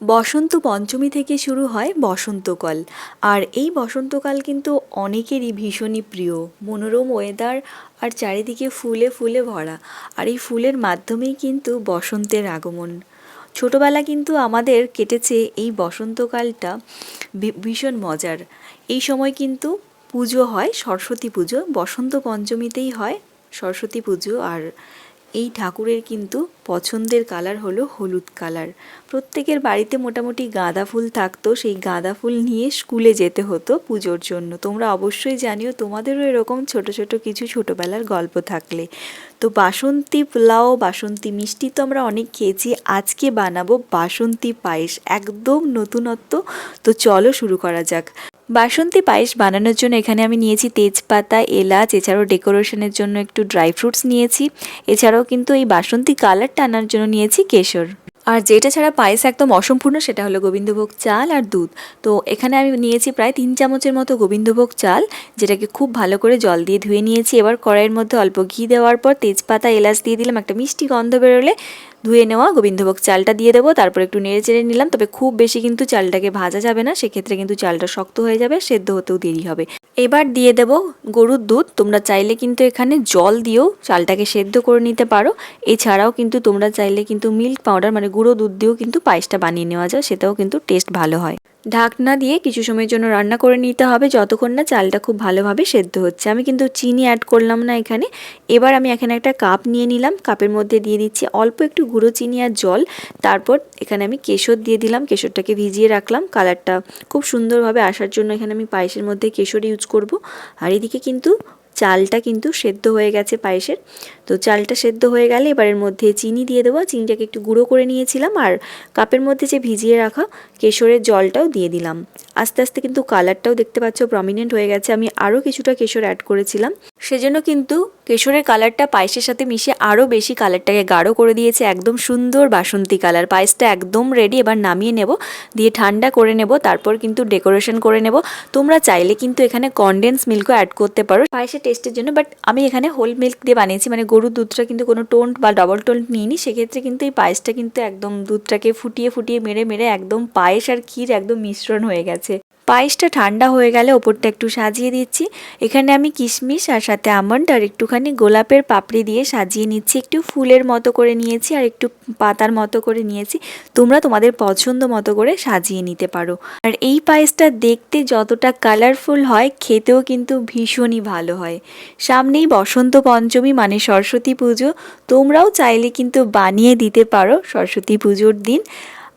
বসন্ত পঞ্চমী থেকে শুরু হয় বসন্তকাল। আর এই বসন্তকাল কিন্তু অনেকেরই ভীষণই প্রিয়। মনোরম ওয়েদার আর চারিদিকে ফুলে ফুলে ভরা। আর এই ফুলের মাধ্যমেই কিন্তু বসন্তের আগমন। ছোটোবেলা কিন্তু আমাদের কেটেছে এই বসন্তকালটা ভীষণ মজার। এই সময় কিন্তু পুজো হয়, সরস্বতী পুজো। বসন্ত পঞ্চমীতেই হয় সরস্বতী পুজো। আর এই ঠাকুরের কিন্তু পছন্দের কালার হলো হলুদ কালার। প্রত্যেকের বাড়িতে মোটামুটি গাঁদা ফুল থাকতো, সেই গাঁদা ফুল নিয়ে স্কুলে যেতে হতো পুজোর জন্য। তোমরা অবশ্যই জানিও, তোমাদেরও এরকম ছোট ছোট কিছু ছোটোবেলার গল্প থাকলে। তো বাসন্তী পোলাও, বাসন্তী মিষ্টি তো আমরা অনেক খেয়েছি, আজকে বানাবো বাসন্তী পায়েস, একদম নতুনত্ব। তো চলো শুরু করা যাক। বাসন্তী পায়েস বানানোর জন্য এখানে আমি নিয়েছি তেজপাতা, এলাচ, এছাড়াও ডেকোরেশনের জন্য একটু ড্রাই ফ্রুটস নিয়েছি। এছাড়াও কিন্তু এই বাসন্তী কালারটা আনার জন্য নিয়েছি কেশর। আর যেটা ছাড়া পায়েস একদম অসম্পূর্ণ সেটা হলো গোবিন্দভোগ চাল আর দুধ। তো এখানে আমি নিয়েছি প্রায় তিন চামচের মতো গোবিন্দভোগ চাল, যেটাকে খুব ভালো করে জল দিয়ে ধুয়ে নিয়েছি। এবার কড়াইয়ের মধ্যে অল্প ঘি দেওয়ার পর তেজপাতা, এলাচ দিয়ে দিলাম, একটা মিষ্টি গন্ধ বেরোলে ধুয়ে নেওয়া গোবিন্দভোগ চালটা দিয়ে দেবো। তারপর একটু নেড়ে চেড়ে নিলাম, তবে খুব বেশি কিন্তু চালটাকে ভাজা যাবে না, সেক্ষেত্রে কিন্তু চালটা শক্ত হয়ে যাবে, সেদ্ধ হতেও দেরি হবে। এবার দিয়ে দেবো গরুর দুধ। তোমরা চাইলে কিন্তু এখানে জল দিয়েও চালটাকে সেদ্ধ করে নিতে পারো। এছাড়াও কিন্তু তোমরা চাইলে কিন্তু মিল্ক পাউডার মানে গুঁড়ো দুধ দিয়েও কিন্তু পায়েসটা বানিয়ে নেওয়া যায়, সেটাও কিন্তু টেস্ট ভালো হয়। ঢাকনা দিয়ে কিছু সময়ের জন্য রান্না করে নিতে হবে, যতক্ষণ না চালটা খুব ভালোভাবে সেদ্ধ হচ্ছে। আমি কিন্তু চিনি অ্যাড করলাম না এখানে। এবার আমি এখানে একটা কাপ নিয়ে নিলাম। কাপের মধ্যে দিয়ে দিচ্ছি অল্প একটু গুঁড়ো চিনি আর জল। তারপর এখানে আমি কেশর দিয়ে দিলাম। কেশরটাকে ভিজিয়ে রাখলাম। কালারটা খুব সুন্দরভাবে আসার জন্য এখানে আমি পায়েসের মধ্যে কেশর ইউজ করব। আর এদিকে কিন্তু চালটা কিন্তু সেদ্ধ হয়ে গেছে পায়েসের। তো চালটা সেদ্ধ হয়ে গেলে এবারের মধ্যে চিনি দিয়ে দেবো। চিনিটাকে একটু গুঁড়ো করে নিয়েছিলাম আর কাপের মধ্যে যে ভিজিয়ে রাখা কেশরের জলটাও দিয়ে দিলাম। আস্তে আস্তে কিন্তু কালারটাও দেখতে পাচ্ছ প্রমিনেন্ট হয়ে গেছে। আমি আরও কিছুটা কেশর অ্যাড করেছিলাম। সেজন্য কিন্তু কেশরের কালারটা পায়েসের সাথে মিশে আরও বেশি কালারটাকে গাঢ় করে দিয়েছে। একদম সুন্দর বাসন্তী কালার। পায়েসটা একদম রেডি এবার নামিয়ে নেব। দিয়ে ঠান্ডা করে নেব, তারপর কিন্তু ডেকোরেশন করে নেব। তোমরা চাইলে কিন্তু এখানে কনডেন্স মিল্কও অ্যাড করতে পারো পায়েসের টেস্টের জন্য। বাট আমি এখানে হোল মিল্ক দিয়ে বানিয়েছি। মানে গরুর দুধটা কিন্তু কোনো টোন্ট বা ডবল টোন্ট নিইনি। সেক্ষেত্রে কিন্তু এই পায়েসটা কিন্তু একদম দুধটাকে ফুটিয়ে ফুটিয়ে, মেরে মেরে একদম পায়েস আর ক্ষীর একদম মিশ্রণ হয়ে গেছে। পায়েসটা ঠান্ডা হয়ে গেলে ওপরটা একটু সাজিয়ে দিচ্ছি। এখানে আমি কিশমিশ আর সাথে আমন্ড আর একটুখানি গোলাপের পাপড়ি দিয়ে সাজিয়ে নিচ্ছি। একটু ফুলের মতো করে নিয়েছি আর একটু পাতার মতো করে নিয়েছি। তোমরা তোমাদের পছন্দ মতো করে সাজিয়ে নিতে পারো। আর এই পায়েসটা দেখতে যতটা কালারফুল হয়, খেতেও কিন্তু ভীষণই ভালো হয়। সামনেই বসন্ত পঞ্চমী মানে সরস্বতী পুজো। তোমরাও চাইলে কিন্তু বানিয়ে দিতে পারো সরস্বতী পুজোর দিন।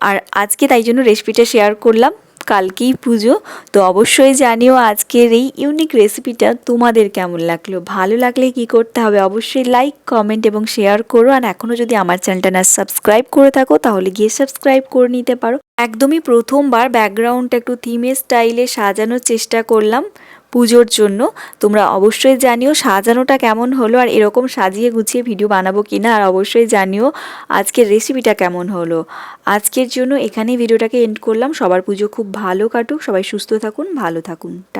আর আজকে তাই জন্য রেসিপিটা শেয়ার করলাম। কালকেই পুজো, তো অবশ্যই জানিও আজকের এই ইউনিক রেসিপিটা তোমাদের কেমন লাগল? ভালো লাগলে কি করতে হবে? অবশ্যই লাইক কমেন্ট এবং শেয়ার করো। আর এখনও যদি আমার চ্যানেলটা না সাবস্ক্রাইব করে থাকো, তাহলে গিয়ে সাবস্ক্রাইব করে নিতে পারো। একদমই প্রথমবার ব্যাকগ্রাউন্ডটা একটু থিমের স্টাইলে সাজানোর চেষ্টা করলাম। পুজোর জন্য। তোমরা অবশ্যই জানিও সাজানোটা কেমন হলো আর এরকম সাজিয়ে গুছিয়ে ভিডিও বানাবো কি না আর অবশ্যই জানিও আজকের রেসিপিটা কেমন হলো। আজকের জন্য এখানেই ভিডিওটাকে এন্ড করলাম। সবার পুজো খুব ভালো কাটুক। সবাই সুস্থ থাকুন, ভালো থাকুন। টাটা।